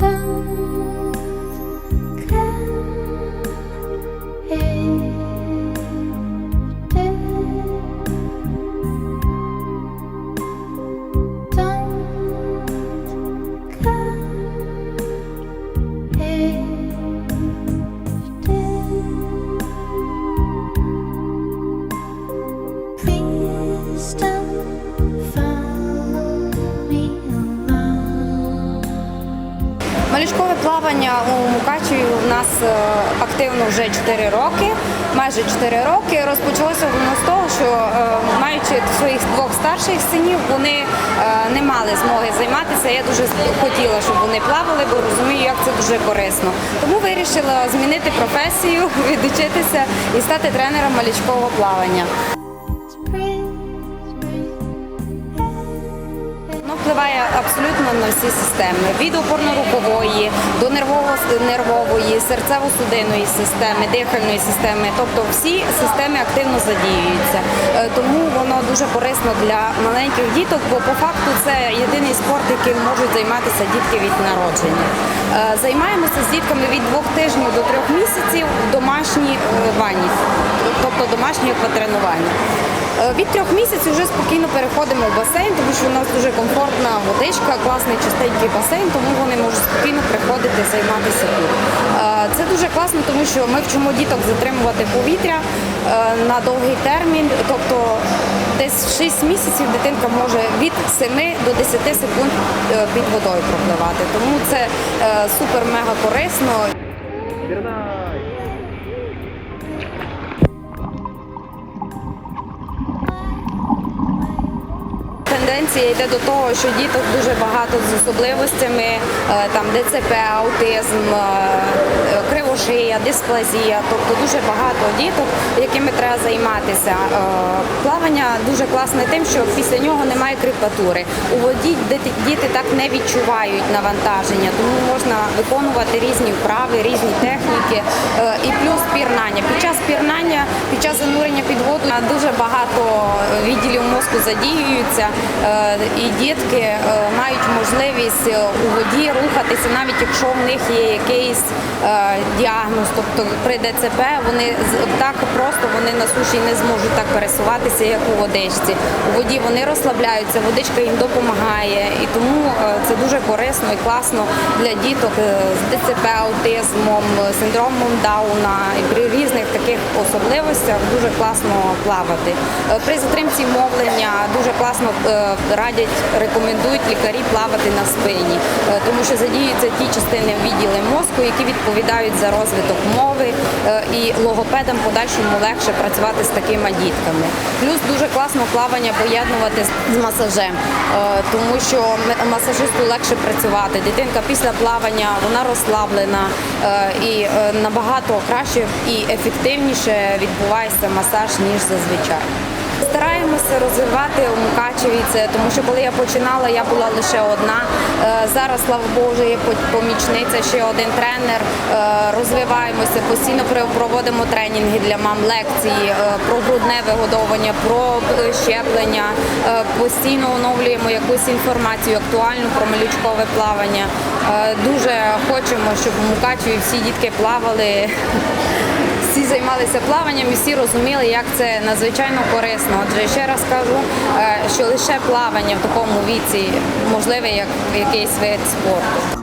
감. Плавання у Мукачеві у нас е, активно вже 4 роки, майже 4 роки. Розпочалося воно з того, що е, маючи своїх двох старших синів, вони е, не мали змоги займатися. Я дуже хотіла, щоб вони плавали, бо розумію, як це дуже корисно. Тому вирішила змінити професію, відучитися і стати тренером малючкового плавання. Впливає абсолютно на всі системи: від опорно-рухової до нервово-нервової, серцево-судинної системи, дихальної системи. Тобто всі системи активно задіюються. Е, Тому воно дуже корисно для маленьких діток, бо по факту це єдиний спорт, яким можуть займатися дітки від народження. Е, Займаємося з дітками від двох тижнів до трьох місяців в домашній е, ванні, тобто домашнє тренування. Е, Від трьох місяців вже спокійно переходимо в басейн, тому що у нас дуже комфортна водичка, класний чистенький басейн, тому вони можуть спокійно приходити займатися тут. Е, Це дуже класно, тому що ми вчимо діток затримувати повітря е, на довгий термін, тобто десь 6 місяців дитинка може від 7 до 10 секунд під водою пропливати. Тому це супер-мега корисно. Тенденція йде до того, що діток дуже багато з особливостями, е, там ДЦП, аутизм, е, дисплазія, тобто дуже багато діток, якими треба займатися. Е, Плавання дуже класне тим, що після нього немає кріпатури. У воді діти- так не відчувають навантаження, тому можна виконувати різні вправи, різні техніки е, і плюс пірнання. Під час пірнання, під час занурення під воду дуже багато відділів мозку задіюються, е, і дітки мають можливість у воді рухатися, навіть якщо в них є якийсь діагноз. Тобто при ДЦП вони так просто вони на суші не зможуть так пересуватися, як у водичці. У воді вони розслабляються, водичка їм допомагає, і тому е, це дуже корисно і класно для діток е, з ДЦП, аутизмом, е, синдромом Дауна і при різних таких особливостях дуже класно плавати. Е, При затримці мовлення дуже класно радять, рекомендують лікарі плавати на спині, тому що задіються ті частини відділи мозку, які відповідають за розвиток мови, і логопедам подальшому легше працювати з такими дітками. Плюс дуже класно плавання поєднувати з- масажем, тому що м- масажисту легше працювати. Дитинка після плавання вона розслаблена е, і е, набагато краще і ефективніше відбувається масаж ніж зазвичай. Стараємося розвивати у Мукачеві це, тому що коли я починала, я була лише одна. Е, Зараз, слава Богу, є помічниця, ще один тренер. Е, Розвиваємося, постійно проводимо тренінги для мам, лекції е, про грудне вигодовування, про щеплення. Постійно оновлюємо якусь інформацію актуальну про малючкове плавання. Дуже хочемо, щоб у Мукачеві всі дітки плавали всі займалися плаванням і всі розуміли, як це надзвичайно корисно. Отже, ще раз кажу, е, що лише плавання в такому віці можливе як якийсь вид спорту.